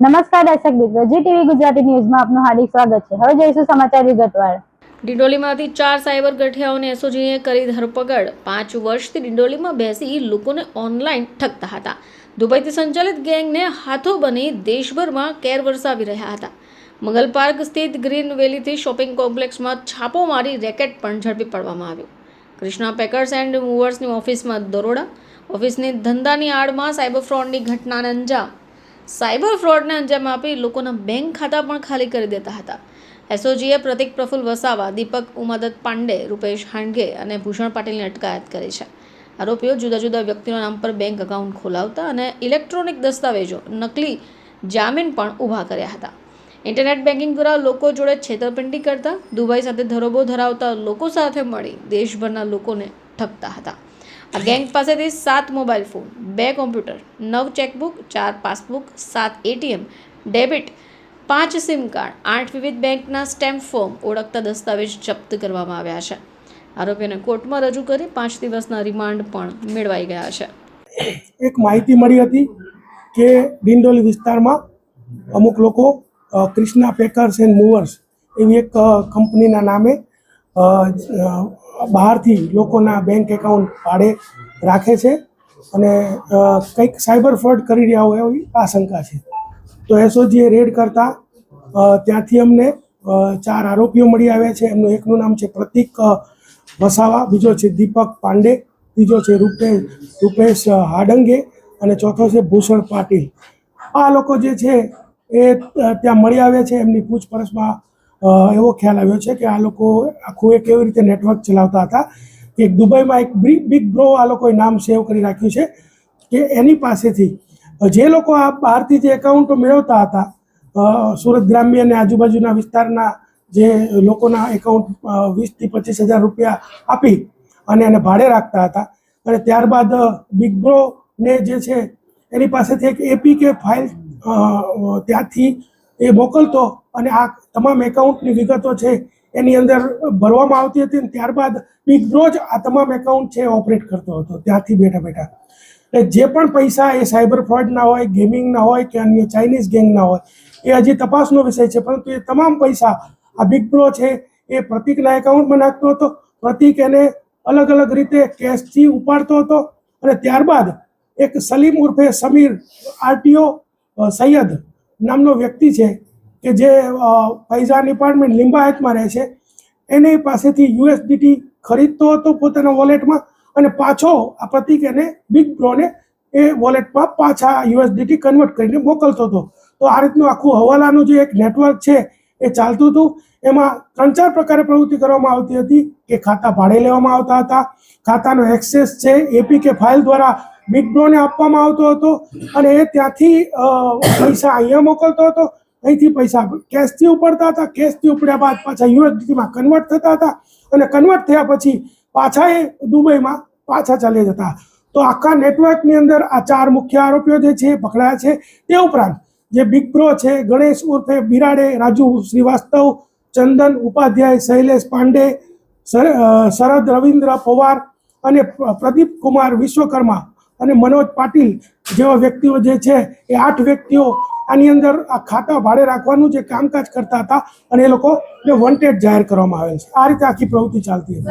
નમસ્કાર દર્શક મિત્રો, જી ટીવી ગુજરાતી ન્યૂઝમાં આપનું હાર્દિક સ્વાગત છે. હવે જોઈશું સમાચાર વિગતવાર. ડિંડોલીમાંથી ચાર સાયબર ગઠિયાઓને એસઓજીએ કરી ધરપકડ. પાંચ વર્ષથી ડિંડોલીમાં બેસી લોકોને ઓનલાઈન ઠગતા હતા. દુબઈથી સંચાલિત ગેંગને હાથો બની દેશભરમાં કેર વરસાવી રહ્યા હતા. મંગલ પાર્ક સ્થિત ગ્રીન વેલીથી શોપિંગ કોમ્પ્લેક્સમાં છાપો મારી રેકેટ પણ ઝડપી પાડવામાં આવ્યો. કૃષ્ણા પેકર્સ એન્ડ મૂવર્સની ઓફિસમાં દરોડા. ઓફિસની ધંધાની આડમાં સાયબર ફ્રોડની ઘટનાને અંજામ. સાયબર ફ્રોડને અંજામ આપી લોકોના બેંક ખાતા પણ ખાલી કરી દેતા હતા. એસઓજીએ પ્રતિક પ્રફુલ વસાવા, દીપક ઉમાદત પાંડે, રૂપેશ હાંડગે અને ભૂષણ પાટીલની અટકાયત કરી છે. આરોપીઓ જુદા જુદા વ્યક્તિઓના નામ પર બેંક એકાઉન્ટ ખોલાવતા અને ઇલેક્ટ્રોનિક દસ્તાવેજો નકલી જામીન પણ ઊભા કર્યા હતા. ઇન્ટરનેટ બેન્કિંગ દ્વારા લોકો જોડે છેતરપિંડી કરતા, દુબઈ સાથે ધરોબો ધરાવતા લોકો સાથે મળી દેશભરના લોકોને ઠગતા હતા. આ ગેંગ પાસેથી સાત મોબાઈલ ફોન, બે કોમ્પ્યુટર, નવ ચેકબુક, ચાર પાસબુક, સાત એટીએમ, ડેબિટ, પાંચ સિમ કાર્ડ, આઠ વિવિધ બેંકના સ્ટેમ્પ ફોર્મ ઓળખતા દસ્તાવેજ જપ્ત કરવામાં આવ્યા છે. આરોપીઓને કોર્ટમાં રજૂ કરી પાંચ દિવસના રિમાન્ડ પણ મેળવાઈ ગયા છે. એક માહિતી મળી હતી કે ડિંડોલી વિસ્તારમાં અમુક લોકો ક્રિષ્ના પેકર્સ એન્ડ મૂવર્સ એવી એક કંપનીના નામે બહારથી લોકોના બેંક એકાઉન્ટ ભાડે રાખે છે અને કંઈક સાયબર ફ્રોડ કરી રહ્યા હોય એવી આશંકા છે. તો એસઓજીએ રેડ કરતા ત્યાંથી અમને ચાર આરોપીઓ મળી આવ્યા છે. એમનું એકનું નામ છે પ્રતિક વસાવા, બીજો છે દીપક પાંડે, ત્રીજો છે રૂપેશ રૂપેશ હાડંગે અને ચોથો છે ભૂષણ પાટીલ. આ લોકો જે છે એ ત્યાં મળી આવ્યા છે. એમની પૂછપરછમાં એવો ખ્યાલ આવ્યો છે કે આ લોકો આખું એક કેવી રીતે નેટવર્ક ચલાવતા હતા કે દુબઈમાં એક બિગ બ્રો આ લોકોએ નામ સેવ કરી રાખ્યું છે કે એની પાસેથી જે લોકો આ બહારથી જે એકાઉન્ટો મેળવતા હતા સુરત ગ્રામ્ય અને આજુબાજુના વિસ્તારના જે લોકોના એકાઉન્ટ વીસથી પચીસ હજાર રૂપિયા આપી અને એને ભાડે રાખતા હતા અને ત્યારબાદ બિગ બ્રોને જે છે એની પાસેથી એક એપીકે ફાઇલ ત્યાંથી એ મોકલતો અને આ તમામ એકાઉન્ટની વિગતો છે એની અંદર ભરવામાં આવતી હતી અને ત્યારબાદ બિગ બ્રો જ આ તમામ એકાઉન્ટ છે ઓપરેટ કરતો હતો. ત્યાંથી બેઠા બેઠા. એટલે જે પણ પૈસા એ સાયબર ફ્રોડના હોય ગેમિંગના હોય કે અન્ય ચાઇનીઝ ગેંગના હોય, એ હજી તપાસનો વિષય છે, પરંતુ એ તમામ પૈસા આ બિગ બ્રો છે એ પ્રતિકના એકાઉન્ટમાં નાખતો હતો. પ્રતિક એને અલગ અલગ રીતે કેશથી ઉપાડતો હતો અને ત્યારબાદ એક સલીમ ઉર્ફે સમીર આરટીઓ સૈયદ નામનો વ્યક્તિ છે કે જે ફૈઝાન ડિપાર્ટમેન્ટ લિંબાયતમાં રહે છે, એની પાસેથી યુએસડીટી ખરીદતો હતો પોતાના વોલેટમાં અને પાછો આ પ્રતિક એને બિગ બ્રોને એ વોલેટમાં પાછા યુએસડીટી કન્વર્ટ કરીને મોકલતો હતો. તો આ રીતનું આખું હવાલાનું જે એક નેટવર્ક છે એ ચાલતું હતું. એમાં ત્રણ ચાર પ્રકારે પ્રવૃત્તિ કરવામાં આવતી હતી. કે ખાતા ભાડે લેવામાં આવતા હતા. ખાતાનો એક્સેસ છે એપીકે ફાઇલ દ્વારા બિગ બ્રોને આપવામાં આવતો હતો. અને એ ત્યાંથી પૈસા અહીંયા મોકલતો હતો. અહીંથી પૈસા કેશથી ઉપડતા હતા, કેશથી ઉપડ્યા બાદ પાછા યુએસડીમાં કન્વર્ટ થતા હતા અને કન્વર્ટ થયા પછી પાછા એ દુબઈમાં પાછા ચાલી જતા. તો આખા નેટવર્કની અંદર આ ચાર મુખ્ય આરોપીઓ જે છે પકડાયા છે. તે ઉપરાંત જે બિગ બ્રો છે, ગણેશ ઉર્ફે બિરાડે, રાજુ શ્રીવાસ્તવ, ચંદન ઉપાધ્યાય, શૈલેષ પાંડે શરદ રવિન્દ્ર પવાર અને પ્રદીપ કુમાર વિશ્વકર્મા અને મનોજ પાટીલ જેવા વ્યક્તિઓ જે છે એ આઠ વ્યક્તિઓ આની અંદર આ ખાતા ભાડે રાખવાનું જે કામકાજ કરતા હતા અને એ લોકોને વોન્ટેડ જાહેર કરવામાં આવેલ છે. આ રીતે આખી પ્રવૃત્તિ ચાલતી હતી.